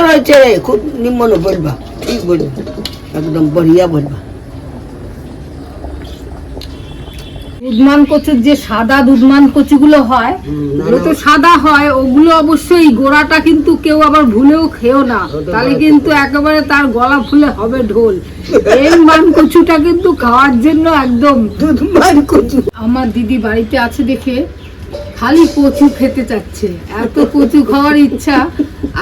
সুন্দর হয়েছে রে খুব নিম্ন বলবা ঠিক বলবা একদম বঢ়িয়া বলবা। দুধমান কচুর যে সাদা দুধমান কচুগুলো হয় ওগুলো তো সাদা হয় ওগুলো অবশ্যই গোড়াটা কিন্তু কেউ আবার ভুলেও খেও না। তাহলে কিন্তু একেবারে তার গলা ফুলে হবে ঢোল। এই মান কচুটা কিন্তু খাওয়ার জন্য একদম। দুধ মান কচু। আমার দিদি বাড়িতে আছে দেখে খালি কচু খেতে চাচ্ছে। এত কচু খাওয়ার ইচ্ছা।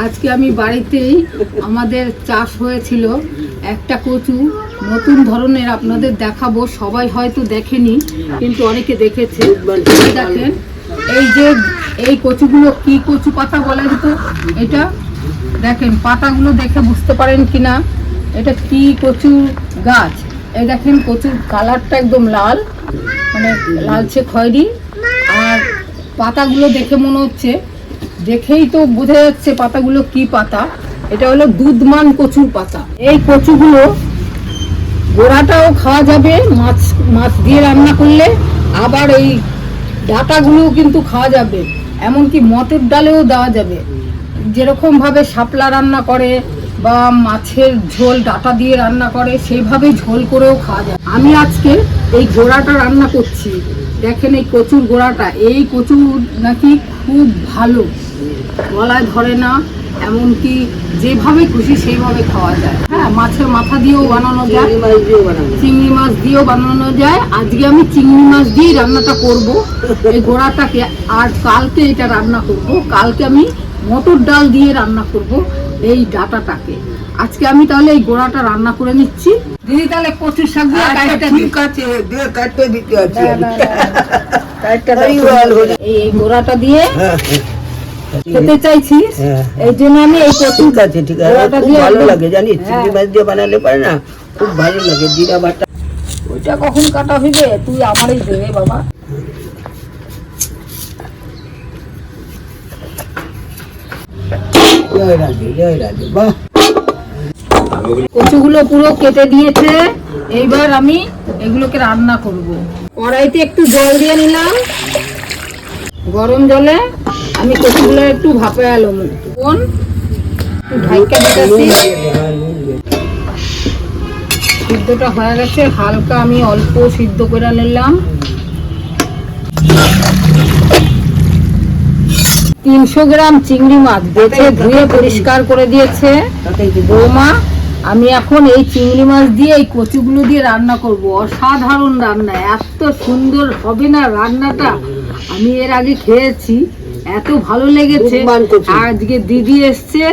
আজকে আমি বাড়িতেই আমাদের চাষ হয়েছিল একটা কচু। নতুন ধরনের আপনাদের দেখাবো। সবাই হয়তো দেখেনি, কিন্তু অনেকে দেখেছে। দেখেন, এই যে এই কচুগুলো কি কচু পাতা বলেন তো এটা? দেখেন, পাতাগুলো দেখে বুঝতে পারেন কিনা? এটা কি কচু গাছ? এই দেখেন, কচুর কালারটা একদম লাল মানে লালচে খয়েরি। পাতাগুলো দেখে মনে হচ্ছে। দেখেই তো বোঝা যাচ্ছে পাতাগুলো কি পাতা। এটা হলো দুধমান কচুর পাতা। এই কচুগুলো গোড়াটাও খাওয়া যাবে, মাছ মাছ দিয়ে রান্না করলে। আবার এই ডাটাগুলোও কিন্তু খাওয়া যাবে। এমনকি মটর ডালেও দেওয়া যাবে। যেরকম ভাবে শাপলা রান্না করে বা মাছের ঝোল, ডাটা দিয়ে রান্না করে, সেইভাবেই ঝোল করেও খাওয়া যায় আমি আজকে এই গোড়াটা রান্না করছি। দেখেন এই কচুর গোড়াটা। এই কচুর নাকি খুব ভালো। গলায় ধরে না এমনকি যেভাবে খুশি সেইভাবে খাওয়া যায়। হ্যাঁ মাছের মাথা দিয়েও বানানো যায় চিংড়ি মাছ দিয়েও বানাবো চিংড়ি মাছ দিয়েও বানানো যায়। আজকে আমি চিংড়ি মাছ দিয়েই রান্নাটা করব। এই গোড়াটাকে আর কালকে এটা রান্না করব। কালকে আমি মটর ডাল দিয়ে রান্না করব এই ডাটাটাকে। আজকে আমি তাহলে এই গোড়াটা রান্না করে নিচ্ছি দিদি তাহলে কচুর শাক দিয়ে আচ্ছা, ঠিক আছে দিয়ে কাটতে দিতে। এই গোড়াটা দিয়ে হ্যাঁ, হ্যাঁ। খেতে চাইছিস হ্যাঁ। এই জন্য আমি এই ঠিক আছে ঠিক আছে খুব ভালো লাগে জানিস হ্যাঁ। চিংড়ি মাছ দিয়ে বানালে পারে না খুব ভালো লাগে জিরা বাটা ওইটা কখন কাটা হইবে তুই আমারই দেবে বাবা জয় রাধে জয় রাধে বাহ কচুগুলো পুরো কেটে দিয়েছে। এইবার আমি এগুলোকে রান্না করব। কড়াইতে একটু জল দিয়ে নিলাম। গরম জলে আমি কচুগুলো একটু ভাপে কোন সিদ্ধটা হয়ে গেছে। হালকা আমি অল্প সিদ্ধ করে নিলাম। তিনশো গ্রাম চিংড়ি মাছ বেছে ধুয়ে পরিষ্কার করে দিয়েছে বৌমা। আমি এখন এই চিংড়ি মাছ দিয়ে এই কচুগুলো দিয়ে রান্না করব। অসাধারণ রান্না এত সুন্দর হবে না রান্নাটা? আমি এর আগে খেয়েছি এত ভালো লেগেছে। আজকে দিদি এসছে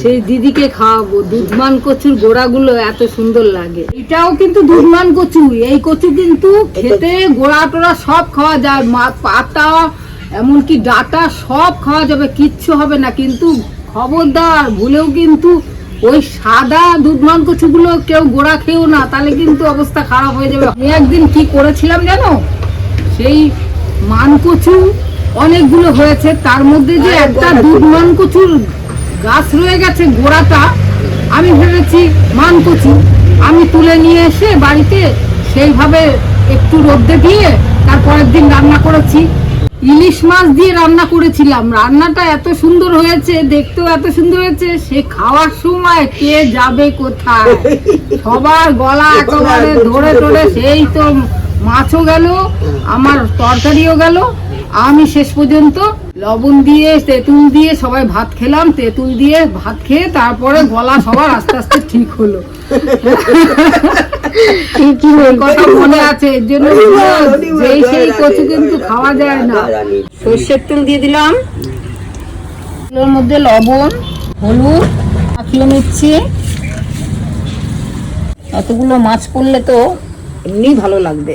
সেই দিদিকে খাওয়াবো। দুধমান কচুর গোড়াগুলো এত সুন্দর লাগে। এটাও কিন্তু দুধমান কচু। এই কচু কিন্তু খেতে গোড়া টোড়া সব খাওয়া যায়। মা পাতা এমনকি ডাটা সব খাওয়া যাবে কিচ্ছু হবে না। কিন্তু খবরদার ভুলেও কিন্তু ওই সাদা দুধমান কচুগুলো কেউ গোড়া খেও না তাহলে কিন্তু অবস্থা খারাপ হয়ে যাবে। আমি একদিন কি করেছিলাম জানো? সেই মানকচু অনেকগুলো হয়েছে তার মধ্যে যে একটা দুধমান কচুর গাছ রয়ে গেছে গোড়াটা আমি ভেবেছি মানকচু আমি তুলে নিয়ে এসে বাড়িতে সেইভাবে একটু রোদ্দে দিয়ে তারপরের দিন রান্না করেছি। ইলিশ মাছ দিয়ে রান্না করেছিলাম। রান্নাটা এত সুন্দর হয়েছে দেখতেও এত সুন্দর হয়েছে সে খাওয়ার সময় কে যাবে কোথায়? সবার গলা একেবারে ধরে ধরে সেই তো মাছও গেল আমার তরকারিও গেল। আমি শেষ পর্যন্ত লবণ দিয়ে তেঁতুল দিয়ে সবাই ভাত খেলাম তেঁতুল দিয়ে ভাত খেয়ে তারপরে গলা সবার আস্তে আস্তে ঠিক হলো। ঠিকই কথা মনে আছে এর জন্য যেই সেই কচু কিন্তু খাওয়া যায় না। সর্ষের তেল দিয়ে দিলাম। মধ্যে লবণ হলুদ মাখিয়ে নিচ্ছি। এতগুলো মাছ পড়লে তো এমনি ভালো লাগবে।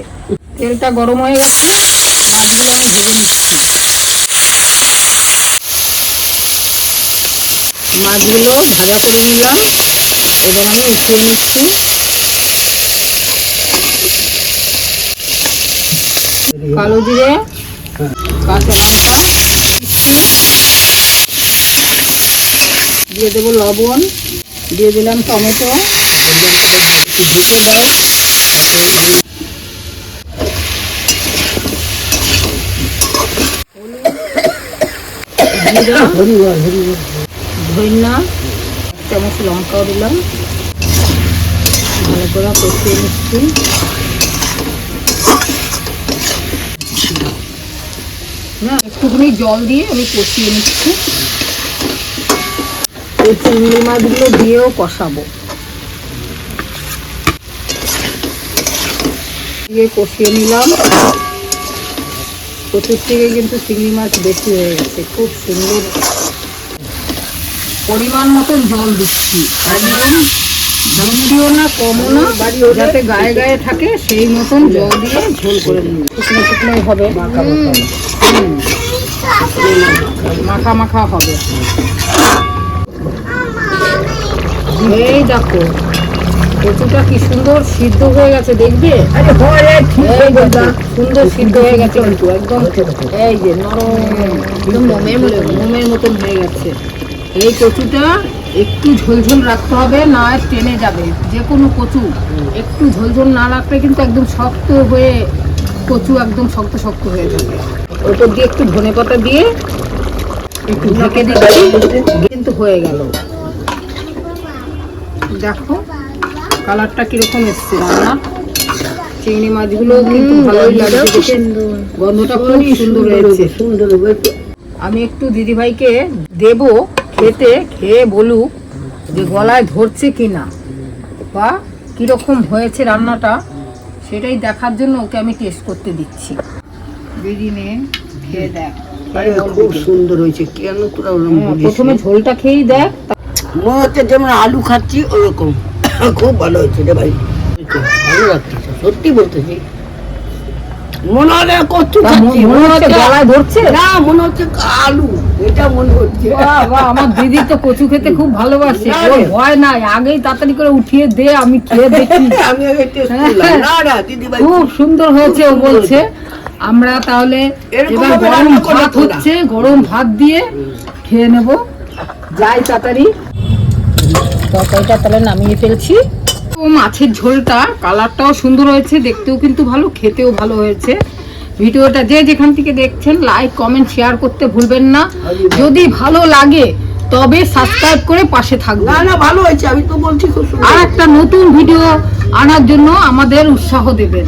তেলটা গরম হয়ে গেছে মাছগুলো আমি ভেজে নিচ্ছি। মাছগুলো ভাজা করে নিলাম এবার আমি উঠিয়ে নিচ্ছি কালো জিরে, কাঁচা লঙ্কা, দিয়ে দেবো লবণ, দিয়ে দিলাম টমেটো ধইনা চামচ লঙ্কাও দিলাম, ভালো করে কষিয়ে নিচ্ছি। না একটুখানি জল দিয়ে আমি কষিয়ে নিচ্ছি। এই চিংড়ি মাছগুলো দিয়েও কষাবো। দিয়ে কষিয়ে নিলাম। প্রচুর থেকে কিন্তু চিংড়ি মাছ বেশি হয়ে গেছে খুব সুন্দর। পরিমাণ মতন জল দিচ্ছি। একদম বেশিও না কমও না যাতে গায়ে গায়ে থাকে সেই মতন জল দিয়ে ঝোল করে নিই শুকনো শুকনোই হবে। মাখা মাখা হবে। এই দেখো কচুটা কি সুন্দর সিদ্ধ হয়ে গেছে দেখবে? সুন্দর সিদ্ধ হয়ে গেছে কিন্তু একদম এই যে নরম মোমের মতন হয়ে গেছে। এই কচুটা একটু ঝোলঝোল রাখতে হবে না টেনে যাবে। যে কোনো কচু একটু ঝোলঝোল না রাখলে কিন্তু একদম শক্ত হয়ে কচু একদম শক্ত শক্ত হয়ে যাবে। ওপর দিয়ে একটু ধনে পাতা দিয়ে একটু ঢেকে দিচ্ছি। কিন্তু হয়ে গেল। দেখো কালারটা কীরকম এসছে রান্না চিংড়ি মাছগুলো কিন্তু ভালোই লাগছে গন্ধটা খুব সুন্দর হয়েছে। সুন্দর আমি একটু দিদিভাইকে দেব খেতে খেয়ে বলুক যে গলায় ধরছে কিনা বা কীরকম হয়েছে রান্নাটা সেটাই দেখার জন্য ওকে আমি টেস্ট করতে দিচ্ছি। দিদি নে খেয়ে দেখ। আরে খুব সুন্দর হয়েছে কেন তোরা ওরকম হ্যাঁ, প্রথমে ঝোলটা খেয়েই দেখ মনে হচ্ছে যেমন আলু খাচ্ছি ওরকম। খুব ভালো হয়েছে রে ভাই। ভালো লাগছে সত্যি বলতেছি। মনে হয় না খাচ্ছি মনে হচ্ছে গলায় ধরছে? না মনে হচ্ছে আলু এটা মনে হচ্ছে। আমার দিদি তো কচু খেতে খুব ভালোবাসে। ভয় নাই আগেই তাড়াতাড়ি করে উঠিয়ে দে আমি খেয়ে দেখি। আমি আগে টেস্ট করলাম। না না দিদি ভাই খুব সুন্দর হয়েছে ও বলছে। আমরা তাহলে এবার গরম ভাত হচ্ছে গরম ভাত দিয়ে খেয়ে নেব। যাই তাড়াতাড়ি। তরকারিটা তাহলে নামিয়ে ফেলছি। ও মাছের ঝোলটা কালারটাও সুন্দর হয়েছে দেখতেও কিন্তু ভালো খেতেও ভালো হয়েছে। ভিডিওটা যে যেখান থেকে দেখছেন লাইক কমেন্ট শেয়ার করতে ভুলবেন না। যদি ভালো লাগে তবে সাবস্ক্রাইব করে পাশে থাকবেন। না না ভালো হয়েছে আমি তো বলছি খুব আর একটা নতুন ভিডিও আনার জন্য আমাদের উৎসাহ দেবেন।